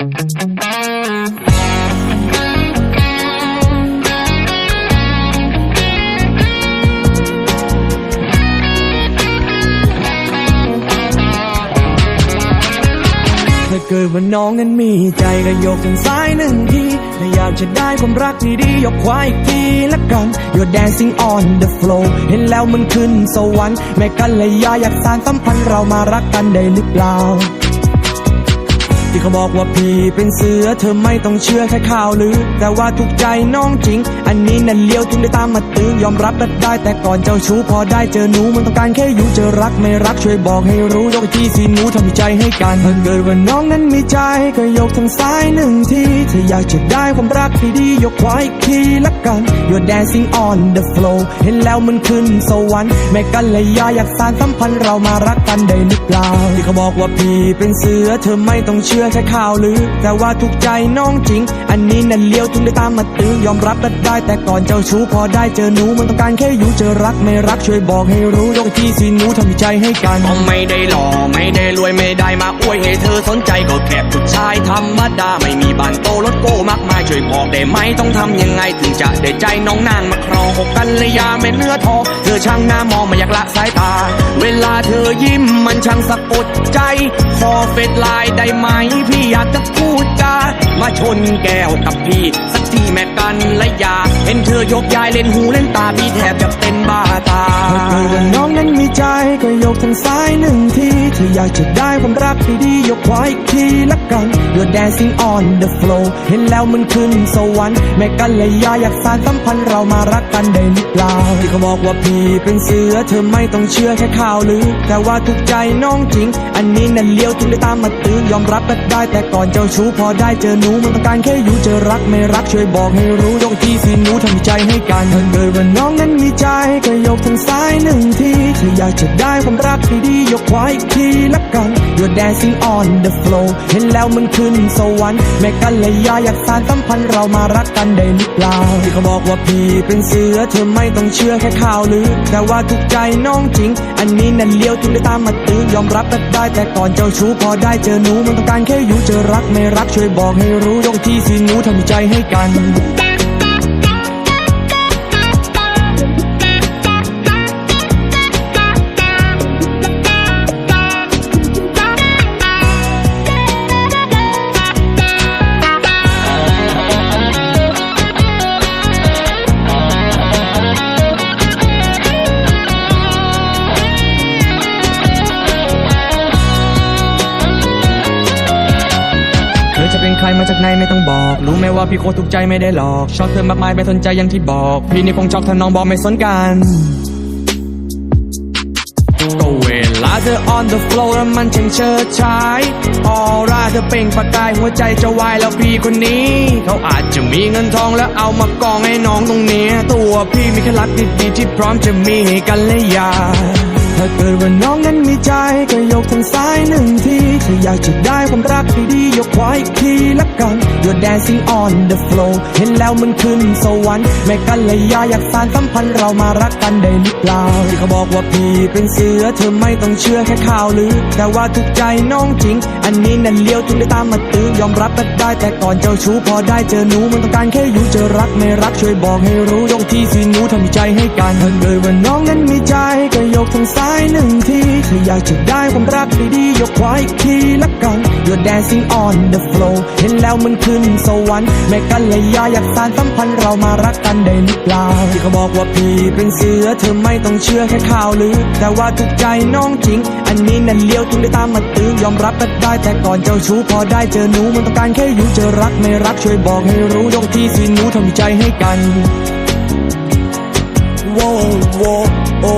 ถ้าเกิดว่าน้องนั้นมีใจก็ยกทางซ้ายหนึ่งทีถ้าอยากจะได้ความรักดีๆยกขวาอีกทีละกัน You're dancing on the floor เห็นแล้วมันขึ้นสวรรค์แม่กันเลยยาอยากสานสัมพันธ์เรามารักกันได้หรือเปล่า ที่เขาบอกว่าพี่เป็นเสือเธอไม่ต้องเชื่อแค่ข่าวลือ แต่ว่าถูกใจน้องจริง อันนี้นั่นเลี้ยวถึงได้ตามมาตื้อยอมรับได้ได้ แต่ก่อนเจ้าชู้พอได้เจอหนูมันต้องการแค่อยู่เจอรักไม่รักช่วยบอกให้รู้ยกที่สีหนูทำใจให้กันถ้าเกิดว่าน้องนั้นมีใจก็ยกทางซ้ายหนึ่งทีถ้าอยากจะได้ความรักที่ดียกขวาอีกทีละกัน You're dancing on the floor เห็นแล้วมันขึ้นสวรรค์แม่กันเลยยาอยากสานสัมพันธ์เรามารักกันได้หรือเปล่าที่เขาบอกว่าพี่เป็นเสือเธอไม่ต้องเชื่อแค่ข่าวลือ แต่ว่าถูกใจน้องจริง อันนี้นั่นเลี้ยวถึงได้ตามมาตื้อยอมรับได้ได้ แต่ก่อนเจ้าชู้พอได้เจอหนูมันต้องการแค่อยู่เจอรักไม่รักช่วยบอกให้รู้ยกที่สีหนูทำใจให้กันก็ไม่ได้หล่อไม่ได้รวยไม่ได้มาอวยให้เธอสนใจก็แค่ผู้ชายธรรมดาไม่มีบ้านโตรถโก้มากมายช่วยบอกได้ไหมต้องทำยังไงถึงจะได้ใจน้องนางมาครองอกกันเลยยาเม็ดเนื้อทองเธอ ช่างหน้ามองไม่อยากละสายตา เวลาเธอยิ้มมันช่างสะกดใจ ขอเฟดไลน์ได้ไหม พี่อยากจะพูดจามาชนแก้วกับพี่ สักทีแม่กันและยาเห็นเธอยกยายเล่นหูเล่นตาพี่แทบจะเป็นบ้าตาถ้าเกิดว่าน้องนั้นมีใจก็ยกทางซ้ายหนึ่งทีถ้าอยากจะได้ความรักดีๆยกขวาอีกทีละกัน You're dancing on the floor เห็นแล้วมันขึ้นสวรรค์แม่กันเลยยาอยากสานสัมพันธ์เรามารักกันได้หรือเปล่าที่เขาบอกว่าพี่เป็นเสือเธอไม่ต้องเชื่อแค่ข่าวลือ แต่ว่าถูกใจน้องจริง อันนี้นั่นเลี้ยวถึงได้ตามมาตื้อยอมรับได้ได้ แต่ก่อนเจ้าชู้พอได้เจอหนูมันต้องการแค่อยู่เจอรักไม่รักช่วยบอกให้รู้ยกที่สีหนูทำใจให้กันถ้าเกิดว่าน้องนั้นมีใจก็ยกทางซ้ายหนึ่งทีถ้าอยากจะได้ความรักดีๆยกขวาอีกทีละกัน You're dancing on the floor เห็นแล้วมันขึ้นสวรรค์แม่กันเลยยาอยากสานสัมพันธ์เรามารักกันได้หรือเปล่าที่เขาบอกว่าพี่เป็นเสือเธอไม่ต้องเชื่อแค่ข่าวลือแต่ว่าถูกใจน้องจริง อันนี้นั่นเลี้ยวถึงได้ตามมาตื้อยอมรับก็ได้แต่ก่อนเจ้าชู้พอได้เจอหนูมันต้องการแค่อยู่เจอรักไม่รักช่วยบอกให้รู้ยกที่สีหนูทำใจให้กัน มาจากไหนไม่ต้องบอก รู้ไหมว่าพี่โคตรถูกใจไม่ได้หลอก ชอบเธอมากมายไม่สนใจอย่างที่บอก พี่นี่คงชอบถ้าน้องบอกไม่สนกันก็เวลาเธอ on the floor แล้วมันช่างเชิดชายออร่าเธอเป่งประกายหัวใจจะวายแล้วพี่คนนี้ เขาอาจจะมีเงินทองแล้วเอามากองให้น้องตรงเนี้ยตัวพี่มีแค่รักดีๆที่พร้อมจะมีให้กันและยา ถ้าเกิดว่าน้องนั้นมีใจก็ยกทางซ้ายหนึ่งทีถ้าอยากจะได้ความรักที่ดียกขวาอีกทีละกัน You're dancing on the floor เห็นแล้วมันขึ้นสวรรค์แม่กันเลยยาอยากสานสัมพันธ์เรามารักกันได้หรือเปล่าที่เขาบอกว่าพี่เป็นเสือเธอไม่ต้องเชื่อแค่ข่าวลือ แต่ว่าถูกใจน้องจริง อันนี้นั่นเลี้ยวถึงได้ตามมาตื้อยอมรับได้ได้แต่ก่อนเจ้าชู้พอได้เจอหนูมันต้องการแค่อยู่เจอรักไม่รักช่วยบอกให้รู้ยกที่สีหนูทำใจให้กันถ้าเกิดว่าน้องนั้นมีใจก็ยกทางซ้ายายหนึ่งทีถ้าอยากจะได้ความรักดีๆยกขวาอีกทีละกัน You're dancing on the floor เห็นแล้วมันขึ้นสวรรค์แม่กันเลยยาอยากสานสัมพันธ์เรามารักกันได้หรือเปล่าที่เขาบอกว่าพี่เป็นเสือเธอไม่ต้องเชื่อแค่ข่าวลือ แต่ว่าถูกใจน้องจริง อันนี้นั่นเลี้ยวถึงได้ตามมาตื้อยอมรับได้ได้แต่ก่อนเจ้าชู้พอได้เจอหนูมันต้องการแค่อยู่เจอรักไม่รักช่วยบอกให้รู้ยกที่สีหนูทำใจให้กันโว้โว้โอ้